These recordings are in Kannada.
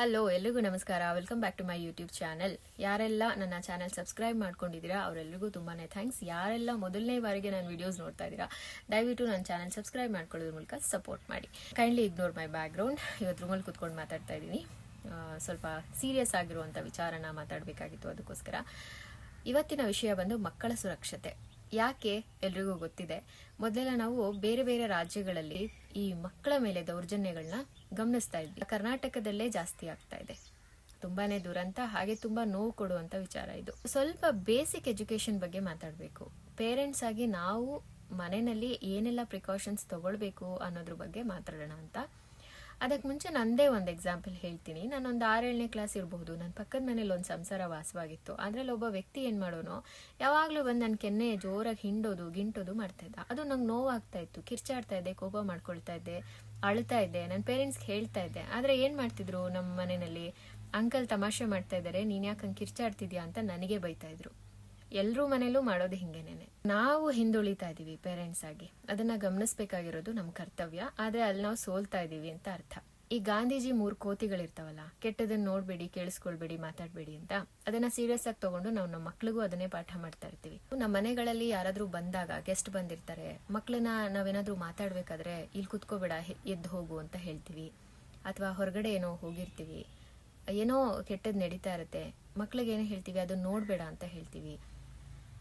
ಹಲೋ ಎಲ್ರಿಗೂ ನಮಸ್ಕಾರ. Welcome back to my YouTube channel ಯಾರೆಲ್ಲ ನನ್ನ ಚಾನಲ್ ಸಬ್ಸ್ಕ್ರೈಬ್ ಮಾಡ್ಕೊಂಡಿದ್ದೀರಾ ಅವರೆಲ್ಲರಿಗೂ ತುಂಬಾನೇ ಥ್ಯಾಂಕ್ಸ್ ಯಾರೆಲ್ಲ ಮೊದಲನೇ ಬಾರಿಗೆ ನಾನು ವಿಡಿಯೋಸ್ ನೋಡ್ತಾ ಇದ್ದೀರಾ, ದಯವಿಟ್ಟು ನನ್ನ ಚಾನಲ್ ಸಬ್ಸ್ಕ್ರೈಬ್ ಮಾಡ್ಕೊಳ್ಳೋದ್ರ ಮೂಲಕ ಸಪೋರ್ಟ್ ಮಾಡಿ. ಕೈಂಡ್ಲಿ ಇಗ್ನೋರ್ ಮೈ ಬ್ಯಾಕ್ಗ್ರೌಂಡ್ ಇವತ್ತು ರೂಮಲ್ಲಿ ಕುತ್ಕೊಂಡು ಮಾತಾಡ್ತಾ ಇದ್ದೀನಿ. ಸ್ವಲ್ಪ ಸೀರಿಯಸ್ ಆಗಿರುವಂಥ ವಿಚಾರನ ಮಾತಾಡಬೇಕಾಗಿತ್ತು ಅದಕ್ಕೋಸ್ಕರ. ಇವತ್ತಿನ ವಿಷಯ ಬಂದು ಮಕ್ಕಳ ಸುರಕ್ಷತೆ. ಯಾಕೆ ಎಲ್ರಿಗೂ ಗೊತ್ತಿದೆ? ಮೊದಲೆಲ್ಲ ನಾವು ಬೇರೆ ಬೇರೆ ರಾಜ್ಯಗಳಲ್ಲಿ ಈ ಮಕ್ಕಳ ಮೇಲೆ ದೌರ್ಜನ್ಯಗಳನ್ನ ಗಮನಿಸ್ತಾ ಇದ್ವಿ. ಕರ್ನಾಟಕದಲ್ಲೇ ಜಾಸ್ತಿ ಆಗ್ತಾ ಇದೆ. ತುಂಬಾನೇ ದುರಂತ, ಹಾಗೆ ತುಂಬಾ ನೋವು ಕೊಡುವಂತ ವಿಚಾರ ಇದು. ಸ್ವಲ್ಪ ಬೇಸಿಕ್ ಎಜುಕೇಶನ್ ಬಗ್ಗೆ ಮಾತಾಡಬೇಕು. ಪೇರೆಂಟ್ಸ್ ಆಗಿ ನಾವು ಮನೆಯಲ್ಲಿ ಏನೆಲ್ಲ ಪ್ರಿಕಾಷನ್ಸ್ ತಗೊಳ್ಬೇಕು ಅನ್ನೋದ್ರ ಬಗ್ಗೆ ಮಾತಾಡೋಣ ಅಂತ. ಅದಕ್ಕೆ ಮುಂಚೆ ನಂದೇ ಒಂದು ಎಕ್ಸಾಂಪಲ್ ಹೇಳ್ತೀನಿ. ನಾನೊಂದು ಆರೇಳನೇ ಕ್ಲಾಸ್ ಇರಬಹುದು. ನನ್ನ ಪಕ್ಕದ ಮನೇಲಿ ಒಂದು ಸಂಸಾರ ವಾಸವಾಗಿತ್ತು. ಅದ್ರಲ್ಲಿ ಒಬ್ಬ ವ್ಯಕ್ತಿ ಏನು ಮಾಡೋನು, ಯಾವಾಗಲೂ ಬಂದು ನನ್ನ ಕೆನ್ನೆ ಜೋರಾಗಿ ಹಿಂಡೋದು, ಗಿಂಟೋದು ಮಾಡ್ತಾ ಇದ್ದ. ಅದು ನಂಗೆ ನೋವಾಗ್ತಾ ಇತ್ತು. ಕಿರ್ಚಾಡ್ತಾ ಇದ್ದೆ, ಕೋಪ ಮಾಡ್ಕೊಳ್ತಾ ಇದ್ದೆ. ಅಳ್ತಾ ಇದ್ದೆ ನನ್ನ ಪೇರೆಂಟ್ಸ್ಗೆ ಹೇಳ್ತಾ ಇದ್ದೆ. ಆದ್ರೆ ಏನು ಮಾಡ್ತಿದ್ರು ನಮ್ಮ ಮನೆಯಲ್ಲಿ? ಅಂಕಲ್ ತಮಾಷೆ ಮಾಡ್ತಾ ಇದ್ದಾರೆ, ನೀನು ಯಾಕೆ ಹಂಗೆ ಕಿರ್ಚಾಡ್ತಿದ್ಯಾ ಅಂತ ನನಗೆ ಬೈತಾ ಇದ್ರು. ಎಲ್ಲರೂ ಮನೇಲೂ ಮಾಡೋದು ಹಿಂಗೇನೇನೆ. ನಾವು ಹಿಂದುಳಿತಾ ಇದ್ದೀವಿ ಪೇರೆಂಟ್ಸ್ ಆಗಿ. ಅದನ್ನ ಗಮನಿಸಬೇಕಾಗಿರೋದು ನಮ್ಮ ಕರ್ತವ್ಯ. ಆದ್ರೆ ಅಲ್ಲಿ ನಾವು ಸೋಲ್ತಾ ಇದ್ದೀವಿ ಅಂತ ಅರ್ಥ. ಈ ಗಾಂಧೀಜಿ ಮೂರು ಕೋತಿಗಳಿರ್ತಾವಲ್ಲ ಕೆಟ್ಟದನ್ನ ನೋಡ್ಬೇಡಿ, ಕೇಳಿಸ್ಕೊಳ್ಬೇಡಿ, ಮಾತಾಡ್ಬೇಡಿ ಅಂತ, ಅದನ್ನ ಸೀರಿಯಸ್ ಆಗಿ ತಗೊಂಡು ನಾವು ನಮ್ಮ ಮಕ್ಳಿಗೂ ಅದನ್ನೇ ಪಾಠ ಮಾಡ್ತಾ ಇರ್ತೀವಿ. ನಮ್ಮ ಮನೆಗಳಲ್ಲಿ ಯಾರಾದ್ರೂ ಬಂದಾಗ ಗೆಸ್ಟ್ ಬಂದಿರ್ತಾರೆ ಮಕ್ಕಳನ್ನ ನಾವೇನಾದ್ರೂ ಮಾತಾಡ್ಬೇಕಾದ್ರೆ ಇಲ್ಲಿ ಕುತ್ಕೋಬೇಡ ಎದ್ದು ಹೋಗು ಅಂತ ಹೇಳ್ತೀವಿ. ಅಥವಾ ಹೊರಗಡೆ ಏನೋ ಹೋಗಿರ್ತೀವಿ, ಏನೋ ಕೆಟ್ಟದ್ ನಡೀತಾ ಇರುತ್ತೆ, ಮಕ್ಳಿಗೆ ಏನೋ ಹೇಳ್ತೀವಿ ಅದನ್ನ ನೋಡ್ಬೇಡ ಅಂತ ಹೇಳ್ತೀವಿ.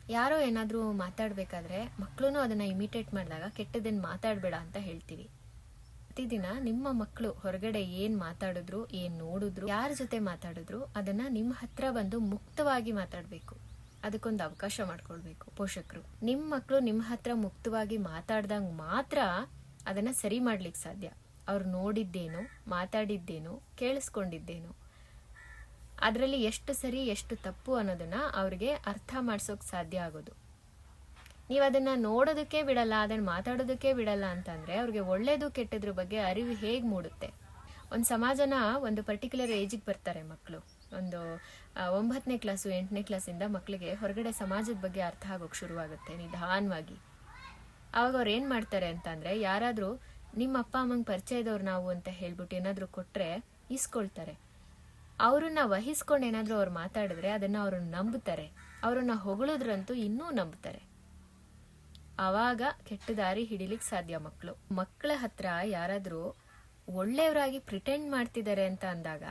ಯಾರೋ ಏನಾದರೂ ಮಾತಾಡ್ಬೇಕಾದ್ರೆ ಮಕ್ಳು ಅದನ್ನ ಇಮಿಟೇಟ್ ಮಾಡಿದಾಗ ಕೆಟ್ಟದನ್ನ ಮಾತಾಡಬೇಡ ಅಂತ ಹೇಳ್ತೀವಿ. ಪ್ರತಿದಿನ ನಿಮ್ಮ ಮಕ್ಕಳು ಹೊರಗಡೆ ಏನ್ ಮಾತಾಡಿದ್ರು, ಏನ್ ನೋಡಿದ್ರು, ಯಾರ ಜೊತೆ ಮಾತಾಡಿದ್ರು, ಅದನ್ನ ನಿಮ್ಮ ಹತ್ರ ಬಂದು ಮುಕ್ತವಾಗಿ ಮಾತಾಡ್ಬೇಕು. ಅದಕ್ಕೊಂದು ಅವಕಾಶ ಮಾಡ್ಕೊಳ್ಬೇಕು ಪೋಷಕರು. ನಿಮ್ ಮಕ್ಕಳು ನಿಮ್ಮ ಹತ್ರ ಮುಕ್ತವಾಗಿ ಮಾತಾಡ್ದಂಗ್ ಮಾತ್ರ ಅದನ್ನ ಸರಿ ಮಾಡ್ಲಿಕ್ಕೆ ಸಾಧ್ಯ. ಅವ್ರು ನೋಡಿದ್ದೇನು, ಮಾತಾಡಿದ್ದೇನು, ಕೇಳಿಸ್ಕೊಂಡಿದ್ದೇನು, ಅದರಲ್ಲಿ ಎಷ್ಟು ಸರಿ, ಎಷ್ಟು ತಪ್ಪು ಅನ್ನೋದನ್ನ ಅವ್ರಿಗೆ ಅರ್ಥ ಮಾಡ್ಸೋಕ್ ಸಾಧ್ಯ ಆಗೋದು. ನೀವು ಅದನ್ನ ನೋಡೋದಕ್ಕೆ ಬಿಡಲ್ಲ, ಅದನ್ನ ಮಾತಾಡೋದಕ್ಕೆ ಬಿಡಲ್ಲ ಅಂತಂದ್ರೆ ಅವ್ರಿಗೆ ಒಳ್ಳೇದು ಕೆಟ್ಟದ್ರ ಬಗ್ಗೆ ಅರಿವು ಹೇಗೆ ಮೂಡುತ್ತೆ? ಒಂದು ಸಮಾಜನ ಒಂದು ಪರ್ಟಿಕ್ಯುಲರ್ ಏಜಿಗೆ ಬರ್ತಾರೆ ಮಕ್ಕಳು ಒಂದು ಒಂಬತ್ತನೇ ಕ್ಲಾಸು ಎಂಟನೇ ಕ್ಲಾಸಿಂದ ಮಕ್ಕಳಿಗೆ ಹೊರಗಡೆ ಸಮಾಜದ ಬಗ್ಗೆ ಅರ್ಥ ಆಗೋಕ್ ಶುರುವಾಗುತ್ತೆ ನಿಧಾನವಾಗಿ. ಅವಾಗ ಅವ್ರು ಏನು ಮಾಡ್ತಾರೆ ಅಂತಂದ್ರೆ ಯಾರಾದರೂ ನಿಮ್ಮ ಅಪ್ಪ, ಅಮ್ಮಂಗ್ ಪರಿಚಯದವ್ರು ನಾವು ಅಂತ ಹೇಳ್ಬಿಟ್ಟು ಏನಾದರೂ ಕೊಟ್ರೆ ಇಸ್ಕೊಳ್ತಾರೆ ಅವ್ರನ್ನ ವಹಿಸ್ಕೊಂಡು ಏನಾದರೂ ಅವ್ರು ಮಾತಾಡಿದ್ರೆ ಅದನ್ನ ಅವ್ರನ್ನ ನಂಬುತ್ತಾರೆ. ಅವರನ್ನು ಹೊಗಳಿದ್ರಂತೂ ಇನ್ನೂ ನಂಬುತ್ತಾರೆ. ಅವಾಗ ಕೆಟ್ಟ ದಾರಿ ಹಿಡಿಲಿಕ್ಕೆ ಸಾಧ್ಯ ಮಕ್ಕಳು ಮಕ್ಕಳ ಹತ್ರ ಯಾರಾದರೂ ಒಳ್ಳೆಯವರಾಗಿ ಪ್ರಿಟೆಂಡ್ ಮಾಡ್ತಿದ್ದಾರೆ ಅಂತ ಅಂದಾಗ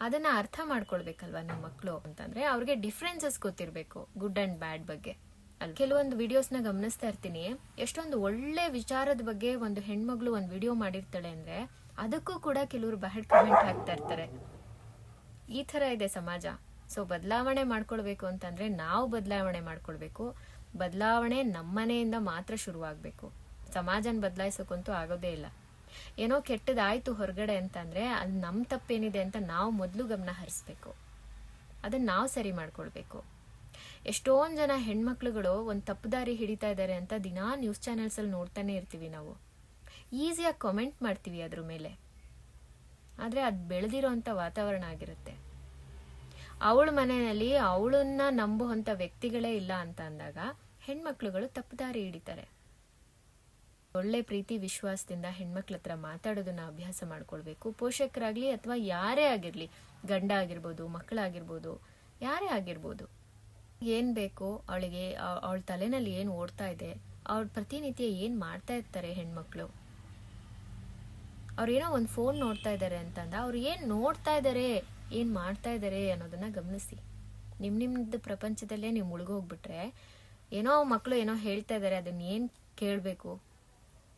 ಅದನ್ನ ಅರ್ಥ ಮಾಡ್ಕೊಳ್ಬೇಕಲ್ವಾ ನಮ್ಮ ಮಕ್ಕಳು ಅಂತಂದ್ರೆ ಅವ್ರಿಗೆ ಡಿಫ್ರೆನ್ಸಸ್ ಗೊತ್ತಿರಬೇಕು ಗುಡ್ ಅಂಡ್ ಬ್ಯಾಡ್ ಬಗ್ಗೆ. ಅಲ್ಲಿ ಕೆಲವೊಂದು ವಿಡಿಯೋಸ್ನ ಗಮನಿಸ್ತಾ ಇರ್ತೀನಿ. ಎಷ್ಟೊಂದು ಒಳ್ಳೆ ವಿಚಾರದ ಬಗ್ಗೆ ಒಂದು ಹೆಣ್ಮಗಳು ಒಂದು ವಿಡಿಯೋ ಮಾಡಿರ್ತಾಳೆ ಅಂದ್ರೆ ಅದಕ್ಕೂ ಕೂಡ ಕೆಲವರು ಬ್ಯಾಡ್ ಕಮೆಂಟ್ ಹಾಕ್ತಾ ಇರ್ತಾರೆ. ಈ ತರ ಇದೆ ಸಮಾಜ. ಸೊ ಬದಲಾವಣೆ ಮಾಡ್ಕೊಳ್ಬೇಕು ಅಂತಂದ್ರೆ ನಾವು ಬದಲಾವಣೆ ಮಾಡ್ಕೊಳ್ಬೇಕು. ಬದಲಾವಣೆ ನಮ್ಮನೆಯಿಂದ ಮಾತ್ರ ಶುರುವಾಗಬೇಕು. ಸಮಾಜನ ಬದಲಾಯಿಸೋಕಂತೂ ಆಗೋದೇ ಇಲ್ಲ. ಏನೋ ಕೆಟ್ಟದಾಯ್ತು ಹೊರಗಡೆ ಅಂತಂದ್ರೆ ಅಲ್ಲಿ ನಮ್ ತಪ್ಪೇನಿದೆ ಅಂತ ನಾವು ಮೊದಲು ಗಮನ ಹರಿಸ್ಬೇಕು. ಅದನ್ನ ನಾವು ಸರಿ ಮಾಡ್ಕೊಳ್ಬೇಕು. ಎಷ್ಟೊಂದ್ ಜನ ಹೆಣ್ಮಕ್ಳುಗಳು ಒಂದ್ ತಪ್ಪು ದಾರಿ ಹಿಡಿತಾ ಇದ್ದಾರೆ ಅಂತ ದಿನಾ ನ್ಯೂಸ್ ಚಾನೆಲ್ಸ್ ಅಲ್ಲಿ ನೋಡ್ತಾನೆ ಇರ್ತೀವಿ ನಾವು. ಈಸಿಯಾಗಿ ಕಾಮೆಂಟ್ ಮಾಡ್ತೀವಿ ಅದ್ರ ಮೇಲೆ. ಆದ್ರೆ ಅದ್ ಬೆಳೆದಿರೋಂಥ ವಾತಾವರಣ ಆಗಿರುತ್ತೆ. ಅವಳ ಮನೆಯಲ್ಲಿ ಅವಳನ್ನ ನಂಬುವಂತ ವ್ಯಕ್ತಿಗಳೇ ಇಲ್ಲ ಅಂತ ಅಂದಾಗ ಹೆಣ್ಮಕ್ಳುಗಳು ತಪ್ಪು ದಾರಿ ಹಿಡಿತಾರೆ. ಒಳ್ಳೆ ಪ್ರೀತಿ, ವಿಶ್ವಾಸದಿಂದ ಹೆಣ್ಮಕ್ಳ ಹತ್ರ ಮಾತಾಡೋದನ್ನ ಅಭ್ಯಾಸ ಮಾಡ್ಕೊಳ್ಬೇಕು. ಪೋಷಕರಾಗ್ಲಿ ಅಥವಾ ಯಾರೇ ಆಗಿರ್ಲಿ, ಗಂಡ ಆಗಿರ್ಬೋದು ಮಕ್ಕಳಾಗಿರ್ಬೋದು ಯಾರೇ ಆಗಿರ್ಬೋದು, ಏನ್ ಬೇಕು ಅವಳಿಗೆ ಅವಳ ತಲೆನಲ್ಲಿ ಏನ್ ಓಡ್ತಾ ಇದೆ, ಅವ್ರ ಪ್ರತಿನಿತ್ಯ ಏನ್ ಮಾಡ್ತಾ ಇರ್ತಾರೆ ಹೆಣ್ಮಕ್ಳು? ಅವ್ರೇನೋ ಒಂದು ಫೋನ್ ನೋಡ್ತಾ ಇದ್ದಾರೆ ಅಂತಂದ, ಅವ್ರು ಏನ್ ನೋಡ್ತಾ ಇದ್ದಾರೆ ಏನ್ ಮಾಡ್ತಾ ಇದ್ದಾರೆ ಅನ್ನೋದನ್ನ ಗಮನಿಸಿ. ನಿಮ್ಮ ನಿಮ್ಮದು ಪ್ರಪಂಚದಲ್ಲೇ ನೀವು ಮುಳುಗೋಗ್ಬಿಟ್ರೆ, ಏನೋ ಮಕ್ಕಳು ಏನೋ ಹೇಳ್ತಾ ಇದ್ದಾರೆ ಅದನ್ನ ಏನು ಕೇಳಬೇಕು?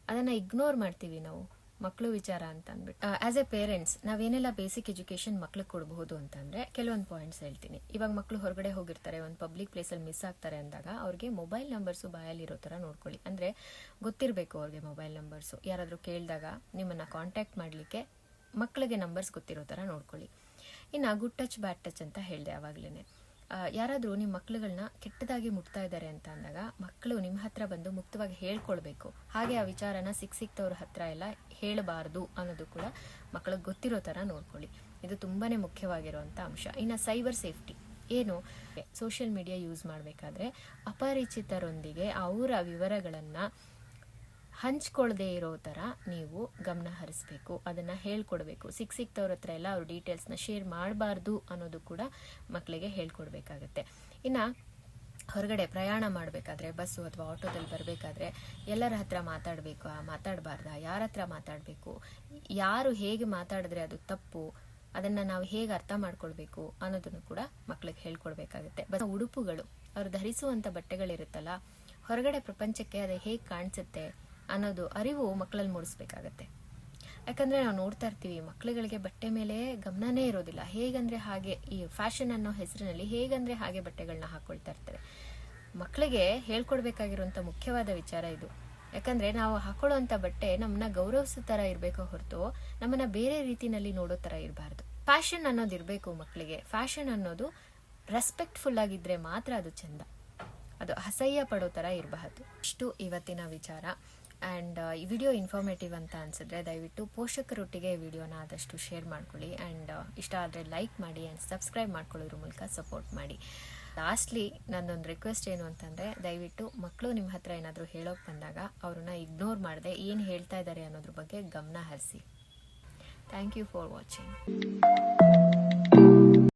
ಅದನ್ನ ಇಗ್ನೋರ್ ಮಾಡ್ತೀವಿ ನಾವು ಮಕ್ಕಳು ವಿಚಾರ ಅಂತ ಅಂದ್ಬಿಟ್ಟು. ಆಸ್ ಎ ಪೇರೆಂಟ್ಸ್ ನಾವೇನೆಲ್ಲ ಬೇಸಿಕ್ ಎಜುಕೇಶನ್ ಮಕ್ಳಿಗೆ ಕೊಡಬಹುದು ಅಂತಂದ್ರೆ ಕೆಲವೊಂದು ಪಾಯಿಂಟ್ಸ್ ಹೇಳ್ತೀನಿ. ಇವಾಗ ಮಕ್ಕಳು ಹೊರಗಡೆ ಹೋಗಿರ್ತಾರೆ, ಒಂದು ಪಬ್ಲಿಕ್ ಪ್ಲೇಸಲ್ಲಿ ಮಿಸ್ ಆಗ್ತಾರೆ ಅಂದಾಗ, ಅವ್ರಿಗೆ ಮೊಬೈಲ್ ನಂಬರ್ಸು ಬಾಯಲ್ಲಿ ಇರೋ ಥರ ನೋಡ್ಕೊಳ್ಳಿ. ಅಂದ್ರೆ, ಗೊತ್ತಿರಬೇಕು ಅವ್ರಿಗೆ ಮೊಬೈಲ್ ನಂಬರ್ಸು ಯಾರಾದರೂ ಕೇಳಿದಾಗ ನಿಮ್ಮನ್ನ ಕಾಂಟ್ಯಾಕ್ಟ್ ಮಾಡಲಿಕ್ಕೆ ಮಕ್ಕಳಿಗೆ ನಂಬರ್ಸ್ ಗೊತ್ತಿರೋ ಥರ ನೋಡ್ಕೊಳ್ಳಿ. ಇನ್ನು ಗುಡ್ ಟಚ್ ಬ್ಯಾಡ್ ಟಚ್ ಅಂತ ಹೇಳಿದೆ ಆವಾಗಲೇ ಯಾರಾದರೂ ನಿಮ್ಮ ಮಕ್ಕಳುಗಳನ್ನ ಕೆಟ್ಟದಾಗಿ ಮುಟ್ತಾ ಇದ್ದಾರೆ ಅಂತ ಅಂದಾಗ ಮಕ್ಕಳು ನಿಮ್ಮ ಹತ್ರ ಬಂದು ಮುಕ್ತವಾಗಿ ಹೇಳ್ಕೊಳ್ಬೇಕು. ಹಾಗೆ ಆ ವಿಚಾರನ ಸಿಕ್ಕ ಸಿಕ್ತವ್ರ ಹತ್ರ ಎಲ್ಲ ಹೇಳಬಾರ್ದು ಅನ್ನೋದು ಕೂಡ ಮಕ್ಕಳಿಗೆ ಗೊತ್ತಿರೋ ಥರ ನೋಡ್ಕೊಳ್ಳಿ. ಇದು ತುಂಬಾ ಮುಖ್ಯವಾಗಿರುವಂಥ ಅಂಶ. ಇನ್ನು ಸೈಬರ್ ಸೇಫ್ಟಿ ಏನು? ಸೋಷಿಯಲ್ ಮೀಡಿಯಾ ಯೂಸ್ ಮಾಡಬೇಕಾದ್ರೆ ಅಪರಿಚಿತರೊಂದಿಗೆ ಅವರ ವಿವರಗಳನ್ನು ಹಂಚ್ಕೊಳ್ಳದೆ ಇರೋ ಥರ ನೀವು ಗಮನ ಹರಿಸ್ಬೇಕು, ಅದನ್ನು ಹೇಳ್ಕೊಡ್ಬೇಕು. ಸಿಕ್ ಸಿಕ್ತವ್ರ ಹತ್ರ ಎಲ್ಲ ಅವ್ರ ಡೀಟೇಲ್ಸ್ನ ಶೇರ್ ಮಾಡಬಾರ್ದು ಅನ್ನೋದು ಕೂಡ ಮಕ್ಕಳಿಗೆ ಹೇಳ್ಕೊಡ್ಬೇಕಾಗತ್ತೆ. ಇನ್ನು ಹೊರಗಡೆ ಪ್ರಯಾಣ ಮಾಡಬೇಕಾದ್ರೆ ಬಸ್ಸು ಅಥವಾ ಆಟೋದಲ್ಲಿ ಬರಬೇಕಾದ್ರೆ ಎಲ್ಲರ ಹತ್ರ ಮಾತಾಡಬೇಕಾ ಮಾತಾಡಬಾರ್ದಾ, ಯಾರ ಹತ್ರ ಮಾತಾಡಬೇಕು, ಯಾರು ಹೇಗೆ ಮಾತಾಡಿದ್ರೆ ಅದು ತಪ್ಪು, ಅದನ್ನು ನಾವು ಹೇಗೆ ಅರ್ಥ ಮಾಡ್ಕೊಳ್ಬೇಕು ಅನ್ನೋದನ್ನು ಕೂಡ ಮಕ್ಕಳಿಗೆ ಹೇಳ್ಕೊಡ್ಬೇಕಾಗುತ್ತೆ. ಬಸ್ ಉಡುಪುಗಳು, ಅವ್ರು ಧರಿಸುವಂಥ ಬಟ್ಟೆಗಳಿರುತ್ತಲ್ಲ, ಹೊರಗಡೆ ಪ್ರಪಂಚಕ್ಕೆ ಅದು ಹೇಗೆ ಕಾಣಿಸುತ್ತೆ ಅನ್ನೋದು ಅರಿವು ಮಕ್ಕಳಲ್ಲಿ ಮೂಡಿಸ್ಬೇಕಾಗತ್ತೆ. ಯಾಕಂದ್ರೆ ನಾವು ನೋಡ್ತಾ ಇರ್ತೀವಿ ಮಕ್ಕಳುಗಳಿಗೆ ಬಟ್ಟೆ ಮೇಲೆ ಗಮನನೇ ಇರೋದಿಲ್ಲ. ಹೇಗಂದ್ರೆ ಹಾಗೆ ಈ ಫ್ಯಾಷನ್ ಅನ್ನೋ ಹೆಸರಿನಲ್ಲಿ ಹೇಗಂದ್ರೆ ಹಾಗೆ ಬಟ್ಟೆಗಳನ್ನ ಹಾಕೊಳ್ತಾ ಇರ್ತಾರೆ. ಮಕ್ಕಳಿಗೆ ಹೇಳ್ಕೊಡ್ಬೇಕಾಗಿರುವಂತ ಮುಖ್ಯವಾದ ವಿಚಾರ ಇದು. ಯಾಕಂದ್ರೆ ನಾವು ಹಾಕೊಳ್ಳುವಂತ ಬಟ್ಟೆ ನಮ್ಮನ್ನ ಗೌರವಿಸೋ ತರ ಇರಬೇಕು ಹೊರತು ನಮ್ಮನ್ನ ಬೇರೆ ರೀತಿನಲ್ಲಿ ನೋಡೋ ತರ ಇರಬಾರ್ದು. ಫ್ಯಾಷನ್ ಅನ್ನೋದು ಇರಬೇಕು ಮಕ್ಕಳಿಗೆ ಫ್ಯಾಷನ್ ಅನ್ನೋದು ರೆಸ್ಪೆಕ್ಟ್ಫುಲ್ ಆಗಿದ್ರೆ ಮಾತ್ರ ಅದು ಚಂದ. ಅದು ಅಸಹ್ಯ ಪಡೋ ಥರ ಇರಬಾರ್ದು. ಇಷ್ಟು ಇವತ್ತಿನ ವಿಚಾರ. ಆ್ಯಂಡ್ ಈ ವಿಡಿಯೋ ಇನ್ಫಾರ್ಮೇಟಿವ್ ಅಂತ ಅನಿಸಿದ್ರೆ ದಯವಿಟ್ಟು ಪೋಷಕರೊಟ್ಟಿಗೆ ಈ ವಿಡಿಯೋನ ಆದಷ್ಟು ಶೇರ್ ಮಾಡ್ಕೊಳ್ಳಿ. ಆ್ಯಂಡ್ ಇಷ್ಟ ಆದರೆ ಲೈಕ್ ಮಾಡಿ ಆ್ಯಂಡ್ ಸಬ್ಸ್ಕ್ರೈಬ್ ಮಾಡ್ಕೊಳ್ಳೋದ್ರ ಮೂಲಕ ಸಪೋರ್ಟ್ ಮಾಡಿ. ಲಾಸ್ಟ್ಲಿ ನನ್ನೊಂದು ರಿಕ್ವೆಸ್ಟ್ ಏನು ಅಂತಂದರೆ ದಯವಿಟ್ಟು ಮಕ್ಕಳು ನಿಮ್ಮ ಹತ್ರ ಏನಾದರೂ ಹೇಳೋಕೆ ಬಂದಾಗ ಅವ್ರನ್ನ ಇಗ್ನೋರ್ ಮಾಡದೆ ಏನು ಹೇಳ್ತಾ ಇದ್ದಾರೆ ಅನ್ನೋದ್ರ ಬಗ್ಗೆ ಗಮನ ಹರಿಸಿ. Thank you for watching